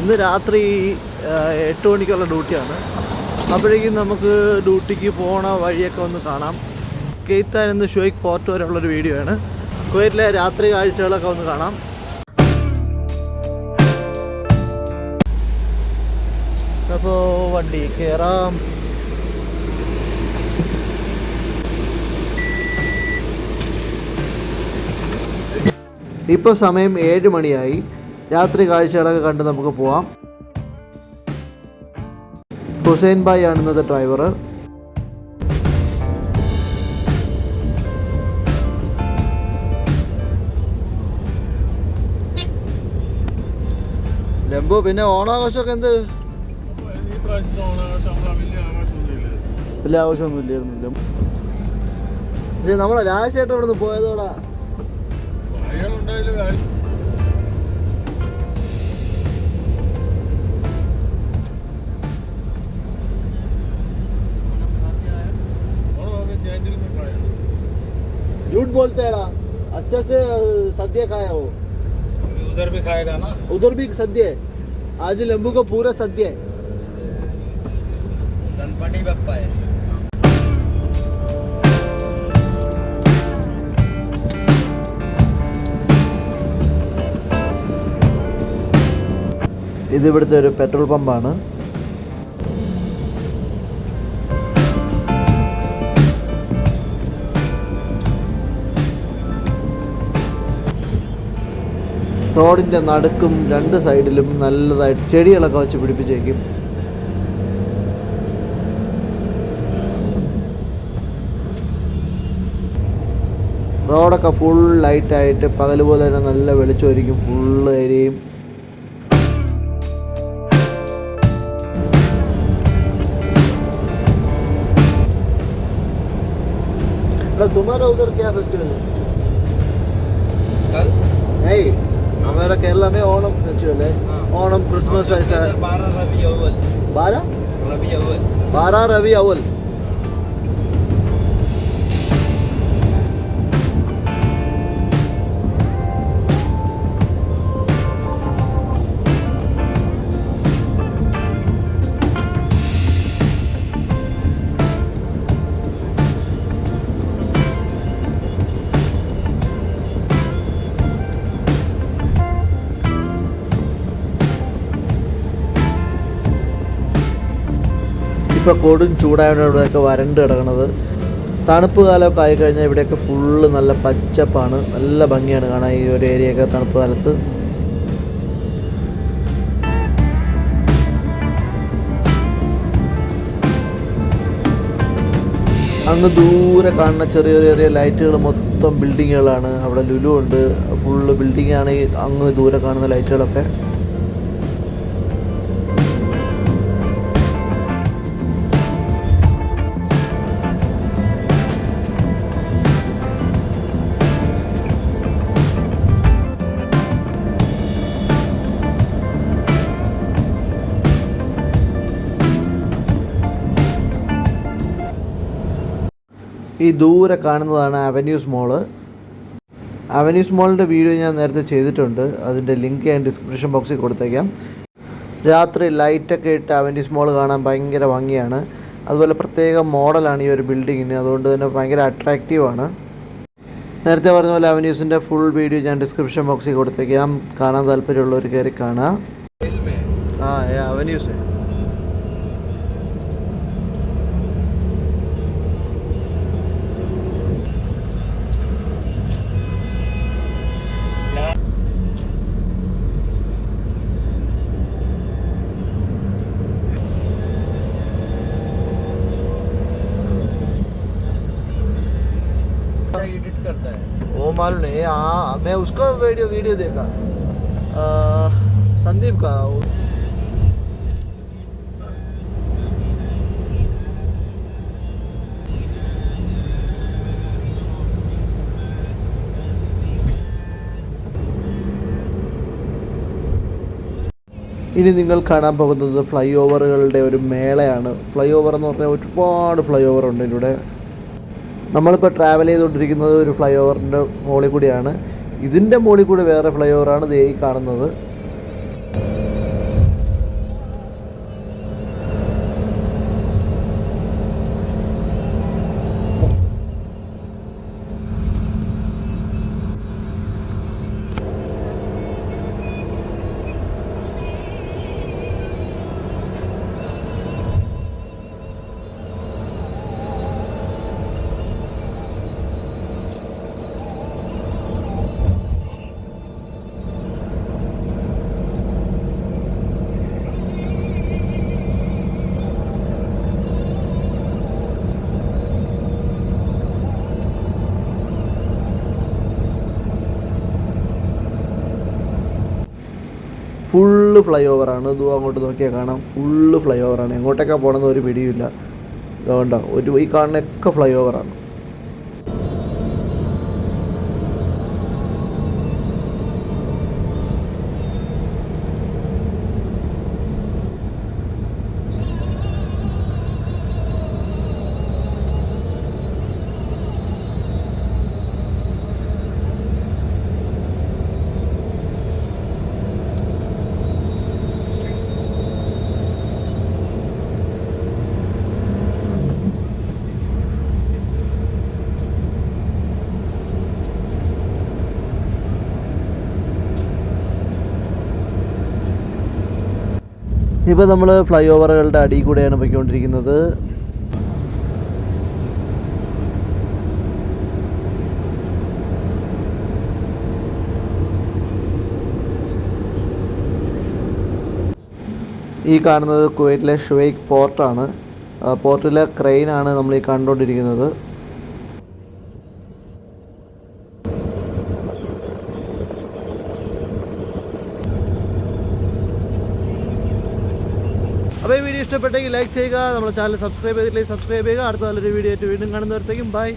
ഇന്ന് രാത്രി എട്ട് മണിക്കുള്ള ഡ്യൂട്ടിയാണ്. അപ്പോഴേക്കും നമുക്ക് ഡ്യൂട്ടിക്ക് പോണ വഴിയൊക്കെ ഒന്ന് കാണാം. കെയ്ത്താൻ എന്ന് ഷോയ്ക്ക് പോർട്ട് വരെയുള്ളൊരു വീഡിയോ ആണ്. കുവൈറ്റിലെ രാത്രി കാഴ്ചകളൊക്കെ ഒന്ന് കാണാം. അപ്പോൾ വണ്ടി കയറാം ഇപ്പോൾ സമയം ഏഴ് മണിയായി. രാത്രി കാഴ്ചകളൊക്കെ കണ്ട് നമുക്ക് പോവാം. ഹുസൈൻ ഭായ് ആണ് ഇന്നത്തെ ഡ്രൈവർ ലംബു പിന്നെ ഓണാഘോഷമൊക്കെ എന്ത്? വലിയ ആഘോഷമൊന്നും ഇല്ലായിരുന്നില്ല പക്ഷേ നമ്മളെ രാജശേട്ടൻ ഇവിടെ നിന്ന് പോയതോടാ झूठ बोलते हैं अच्छा से सद्य खाया हो उधर भी खाएगा ना उधर भी सद्य है आज लंबू को पूरा सद्य है गणपति बप्पा है ഇത് ഇവിടുത്തെ ഒരു പെട്രോൾ പമ്പാണ് റോഡിൻ്റെ നടുക്കും രണ്ട് സൈഡിലും നല്ലതായിട്ട് ചെടികളൊക്കെ വെച്ച് പിടിപ്പിച്ചേക്കും റോഡൊക്കെ ഫുൾ ലൈറ്റായിട്ട് പകൽ പോലെ തന്നെ നല്ല വെളിച്ചമായിരിക്കും ഫുള്ള് ഏരിയയും अरे तुम्हारा उधर क्या फेस्टिवल है कल नहीं അവരൊക്കെ എല്ലാമേ ഓണം ഫെസ്റ്റിവല് ഓണം ക്രിസ്മസ് ബാര റബി അവൽ ബാര റബി അവൽ ഇപ്പോൾ കൊടും ചൂടായതുകൊണ്ട് ഇവിടെയൊക്കെ വരണ്ട് കിടക്കണത്. തണുപ്പ് കാലമൊക്കെ ആയിക്കഴിഞ്ഞാൽ ഇവിടെയൊക്കെ ഫുള്ള് നല്ല പച്ചപ്പാണ്. നല്ല ഭംഗിയാണ് കാണാൻ ഈ ഒരു ഏരിയ ഒക്കെ തണുപ്പ് കാലത്ത്. അങ്ങ് ദൂരെ കാണുന്ന ചെറിയ ചെറിയ ലൈറ്റുകൾ മൊത്തം ബിൽഡിങ്ങുകളാണ് അവിടെ ലുലു ഉണ്ട്. ഫുള്ള് ബിൽഡിങ്ങാണ് ഈ അങ്ങ് ദൂരെ കാണുന്ന ലൈറ്റുകളൊക്കെ. ഈ ദൂരെ കാണുന്നതാണ് അവന്യൂസ് മോൾ അവന്യൂസ് മോളിന്റെ വീഡിയോ ഞാൻ നേരത്തെ ചെയ്തിട്ടുണ്ട്. അതിന്റെ ലിങ്ക് ഞാൻ ഡിസ്ക്രിപ്ഷൻ ബോക്സിൽ കൊടുത്തേക്കാം. രാത്രി ലൈറ്റൊക്കെ ഇട്ട് അവന്യൂസ് മോൾ കാണാൻ ഭയങ്കര ഭംഗിയാണ്. അതുപോലെ പ്രത്യേക മോഡലാണ് ഈ ഒരു ബിൽഡിങ്ങിന് അതുകൊണ്ട് തന്നെ ഭയങ്കര അട്രാക്റ്റീവാണ് നേരത്തെ പറഞ്ഞ പോലെ അവന്യൂസിന്റെ ഫുൾ വീഡിയോ ഞാൻ ഡിസ്ക്രിപ്ഷൻ ബോക്സിൽ കൊടുത്തേക്കാം. കാണാൻ താല്പര്യമുള്ളവർ കയറി കാണാം. ആ അവന്യൂസ് मालूम नहीं हाँ मैं उसका वीडियो वीडियो देखा आ, संदीप का वो- ഇനി നിങ്ങൾ കാണാൻ പോകുന്നത് ഫ്ലൈ ഓവറുകളുടെ ഒരു മേളയാണ് ഫ്ലൈ ഓവർ എന്ന് പറഞ്ഞാൽ ഒരുപാട് ഫ്ലൈ ഓവർ ഉണ്ട് ഇവിടെ നമ്മളിപ്പോൾ ട്രാവൽ ചെയ്തുകൊണ്ടിരിക്കുന്നത് ഒരു ഫ്ലൈ ഓവറിന്റെ മുകളിൽ കൂടിയാണ്. ഇതിന്റെ മുകളിൽ കൂടി വേറെ ഫ്ലൈ ഓവറാണ് ദേ ഈ കാണുന്നത്. ഫുള്ള് ഫ്ലൈ ഓവറാണ് ഇതും അങ്ങോട്ട് നോക്കിയാൽ കാണാം. ഫുള്ള് ഫ്ലൈ ഓവറാണ് എങ്ങോട്ടൊക്കെ പോകണമെന്ന് ഒരു പിടിയുമില്ല. അതുകൊണ്ടാണ് ഒരു ഈ കാണുന്നൊക്കെ ഫ്ലൈ ഓവറാണ് ഇപ്പോൾ നമ്മൾ ഫ്ലൈ ഓവറുകളുടെ അടിയിൽ കൂടെയാണ് പോയിക്കൊണ്ടിരിക്കുന്നത്. ഈ കാണുന്നത് കുവൈറ്റിലെ ഷുവൈക്ക് പോർട്ടാണ്. പോർട്ടിലെ ക്രെയിനാണ് നമ്മൾ ഈ കണ്ടുകൊണ്ടിരിക്കുന്നത്. അപ്പോൾ ഈ വീഡിയോ ഇഷ്ടപ്പെട്ടെങ്കിൽ ലൈക്ക് ചെയ്യുക നമ്മുടെ ചാനൽ സബ്സ്ക്രൈബ് ചെയ്തിട്ടില്ലെങ്കിൽ സബ്സ്ക്രൈബ് ചെയ്യുക. അടുത്ത നല്ലൊരു വീഡിയോ ആയിട്ട് വീണ്ടും കാണുന്നവരത്തേക്കും ബൈ